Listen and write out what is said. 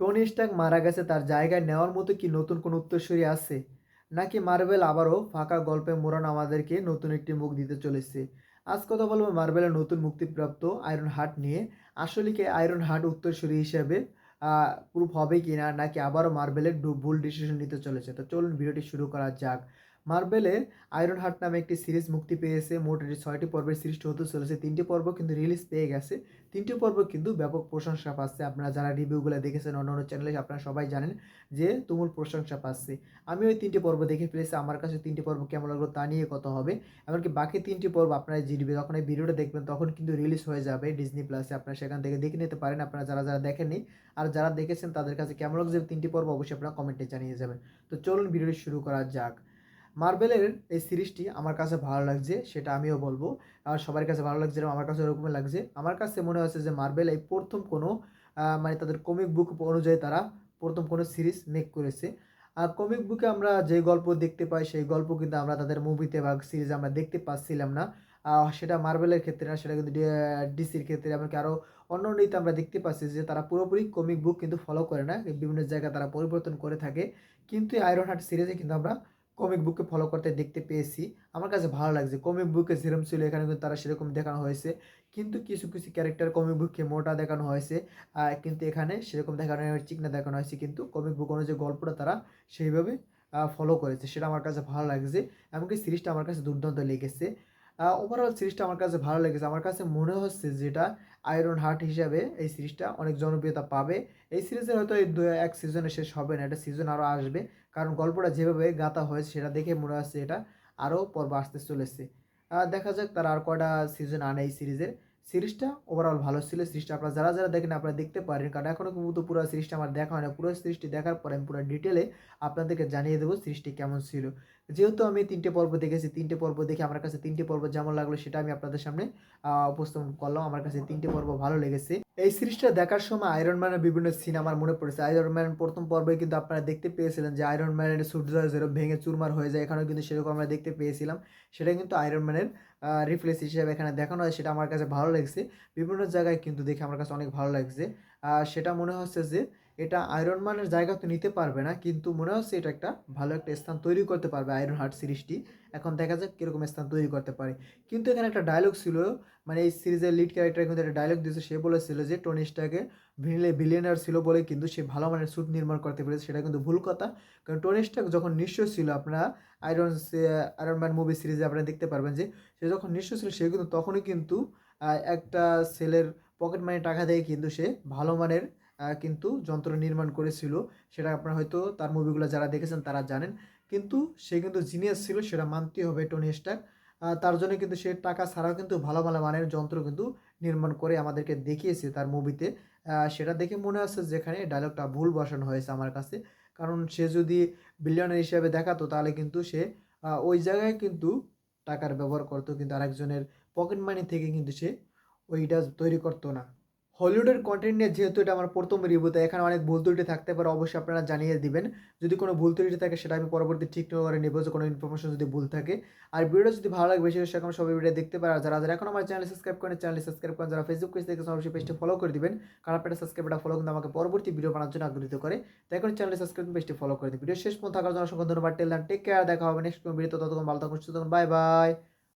Tony stack মারা গেছে, তার জায়গায় নেওয়ার মতো কি নতুন কোনো উত্তরসূরি আছে? নাকি মার্বেল আবারও ফাঁকা গল্পে মোরান আমাদেরকে নতুন একটি মুখ দিতে চলেছে? আজ কথা বলব মার্বেলের নতুন মুক্তিপ্রাপ্ত আয়রন হার্ট নিয়ে। আসলে কি আয়রন হার্ট উত্তরসূরি হিসেবে প্রুফ হবে কি না নাকি আবারও মার্বেলের ভুল ডিসিশন নিতে চলেছে? তো চলুন ভিডিওটি শুরু করা যাক। মার্বেলের আয়রন হার্ট নামে একটি সিরিজ মুক্তি পেয়েছে। মোট এটি ছয়টি পর্বের সিরিজটি হতে চলেছে। তিনটি পর্ব কিন্তু রিলিজ পেয়ে গেছে। তিনটি পর্ব কিন্তু ব্যাপক প্রশংসা পাচ্ছে। আপনারা যারা রিভিউগুলো দেখেছেন, অন্য অন্য চ্যানেলে আপনারা সবাই জানেন যে তুমুল প্রশংসা পাচ্ছে। আমি ওই তিনটি পর্ব দেখে ফেলেছি। আমার কাছে তিনটি পর্ব কেমন লাগল তা নিয়ে কথা হবে। এমনকি বাকি তিনটি পর্ব আপনারা জিরবে যখন এই ভিডিওটা দেখবেন, তখন কিন্তু রিলিজ হয়ে যাবে ডিজনি প্লাসে আপনারা সেখান থেকে দেখে নিতে পারেন। আপনারা যারা যারা দেখেননি আর যারা দেখেছেন, তাদের কাছে কেমন লাগছে তিনটি পর্ব, অবশ্যই আপনারা কমেন্টে জানিয়ে যাবেন। তো চলুন ভিডিওটি শুরু করা যাক। মার্বেলের এই সিরিজটি আমার কাছে ভালো লাগছে, সেটা আমিও বলব। আর সবার কাছে ভালো লাগছে আমার কাছে ওরকমই লাগছে। আমার কাছে মনে হচ্ছে যে মার্বেল এই প্রথম কোনো মানে তাদের কমিক বুক অনুযায়ী তারা প্রথম কোনো সিরিজ মেক করেছে। আর কমিক বুকে আমরা যে গল্প দেখতে পাই, সেই গল্প কিন্তু আমরা তাদের মুভিতে বা সিরিজে আমরা দেখতে পাচ্ছিলাম না। সেটা মার্বেলের ক্ষেত্রে না, সেটা কিন্তু ডিসির ক্ষেত্রে, এমনকি আরও অন্য অন্যতে আমরা দেখতে পাচ্ছি যে তারা পুরোপুরি কমিক বুক কিন্তু ফলো করে না, বিভিন্ন জায়গায় তারা পরিবর্তন করে থাকে। কিন্তু আয়রন হার্ট সিরিজে কিন্তু আমরা কমিক বুককে ফলো করতে দেখতে পেয়েছি। আমার কাছে ভালো লাগছে। কমিক বুকে যেরকম ছিল, এখানে কিন্তু তারা সেরকম দেখানো হয়েছে। কিন্তু কিছু কিছু ক্যারেক্টার কমিক বুককে মোটা দেখানো হয়েছে। কিন্তু এখানে সেরকম দেখানো হয় চিকনা দেখানো হয়েছে। কিন্তু কমিক বুক অনুযায়ী গল্পটা তারা সেইভাবে ফলো করেছে। সেটা আমার কাছে ভালো লাগছে। এমনকি সিরিজটা আমার কাছে দুর্দান্ত লেগেছে। ওভারঅল সিরিজটা আমার কাছে ভালো লেগেছে। আমার কাছে মনে হচ্ছে যেটা আয়রন হার্ট হিসাবে এই সিরিজটা অনেক জনপ্রিয়তা পাবে। এই সিরিজের হয়তো এই দু এক সিজনে শেষ হবে না। এটা সিজন আরও আসবে। কারণ গল্পটা যেভাবে গাঁথা হয়েছে সেটা দেখে মনে হচ্ছে এটা আরও পর্ব আসতে চলেছে। দেখা যাক তারা আর কয়টা সিজন আনে এই সিরিজের সিরিজটা ওভারঅল ভালো ছিল, সিরিজটা আপনারা যারা যারা দেখেন আপনারা দেখতে পারেন, কারণ এখনও কিন্তু পুরো সিরিজটা আমার দেখা হয় না পুরো সিরিজটি দেখার পরে আমি পুরো ডিটেলে আপনাদেরকে জানিয়ে দেবো সিরিজটি কেমন ছিল। যেহেতু আমি তিনটে পর্ব দেখেছি, তিনটে পর্ব দেখে আমার কাছে তিনটে পর্ব যেমন লাগল সেটা আমি আপনাদের সামনে উপস্থাপন করলাম। আমার কাছে তিনটে পর্ব ভালো লেগেছে। এই সিরিজটা দেখার সময় আয়রন ম্যানের বিভিন্ন সিন আমার মনে পড়েছে। আয়রন ম্যান প্রথম পর্বে কিন্তু আপনারা দেখতে পেয়েছিলেন যে আয়রন ম্যানের সূর্য যেরকম ভেঙে চুরমার হয়ে যায়, এখানেও কিন্তু সেরকম আমরা দেখতে পেয়েছিলাম। সেটা কিন্তু আয়রন ম্যানের রিফ্লেক্স হিসেবে এখানে দেখানো হয়, সেটা আমার কাছে ভালো লাগছে। বিভিন্ন জায়গায় কিন্তু দেখে আমার কাছে অনেক ভালো লাগছে। সেটা মনে হচ্ছে যে এটা আয়রন ম্যানের জায়গা তো নিতে পারবে না, কিন্তু মনে হচ্ছে এটা একটা ভালো একটা স্থান তৈরি করতে পারবে আয়রন হার্ট সিরিজটি। এখন দেখা যাক কীরকম স্থান তৈরি করতে পারে। কিন্তু এখানে একটা ডায়লগ ছিল মানে এই সিরিজের লিড ক্যারেক্টার কিন্তু একটা ডায়লগ দিয়েছে, সে বলেছিল যে টনিস্টাকে ভিলে বিলিয়নার ছিল বলে কিন্তু সে ভালো মানের স্যুট নির্মাণ করতে পেরেছে, সেটা কিন্তু ভুল কথা। কারণ টনিস্টাক যখন নিঃস্ব ছিল, আপনারা আয়রন আয়রন ম্যান মুভি সিরিজে আপনারা দেখতে পারবেন যে, সে যখন নিঃস্ব ছিল, সে কিন্তু তখনই কিন্তু একটা সেলের পকেট মানি টাকা দিয়ে কিন্তু সে ভালো মানের কিন্তু যন্ত্র নির্মাণ করেছিল সেটা আপনারা হয়তো তার মুভিগুলো যারা দেখেছেন তারা জানেন। কিন্তু সে কিন্তু জিনিয়াস ছিল সেটা মানতেই হবে টনি স্টার্ক আহ, তার জন্য কিন্তু সে টাকা ছাড়াও কিন্তু ভালো ভালো মানের যন্ত্র কিন্তু নির্মাণ করে আমাদেরকে দেখিয়েছে তার মুভিতে সেটা দেখে মনে হচ্ছে যেখানে ডায়লগটা ভুল বসানো হয়েছে আমার কাছে। কারণ সে যদি বিলিয়নার হিসেবে দেখাতো তাহলে কিন্তু সে ওই জায়গায় কিন্তু টাকার ব্যবহার করতো কিন্তু আরেকজনের পকেট মানি থেকে কিন্তু সে ওইটা তৈরি করতো না। হলিউডের কন্টেন্ট নিয়ে যেহেতু এটা আমার প্রথম রিভিউ তাই এখানে অনেক ভুল ত্রুটি থাকতে পারে, অবশ্যই আপনারা জানিয়ে দিবেন। যদি কোনো ভুল ত্রুটি থাকে, সেটা আমি পরবর্তী ঠিক করে নেব যে কোনো ইনফরমেশন যদি ভুল থাকে। আর ভিডিওটা যদি ভালো লাগে, বেশি এখন সবাই ভিডিও দেখতে পারে। যারা যারা এখন আমার চ্যানেল সাবস্ক্রাইব করেন চ্যানেল সাবস্ক্রাইব করেন যারা ফেসবুক পেজ থেকে অবশ্যই পেজটি ফলো করে দিবেন। কারণ আপনার সাবস্ক্রাইবটা ফলো কিন্তু আমাকে পরবর্তী ভিডিও বানার জন্য আগ্রহিত করে। তাই এখন চ্যানেল সাবস্ক্রাইব পেজটি ফলো করে দিন ভিডিও শেষ পর্যন্ত থাকার জন্য অসংখ্য ধন্যবাদ। টেল টেক কেয়ার দেখা হবে নেক্সট কোনো ভিডিওতে ততক্ষণ ভালো থাকুন সুতরাং বাই বাই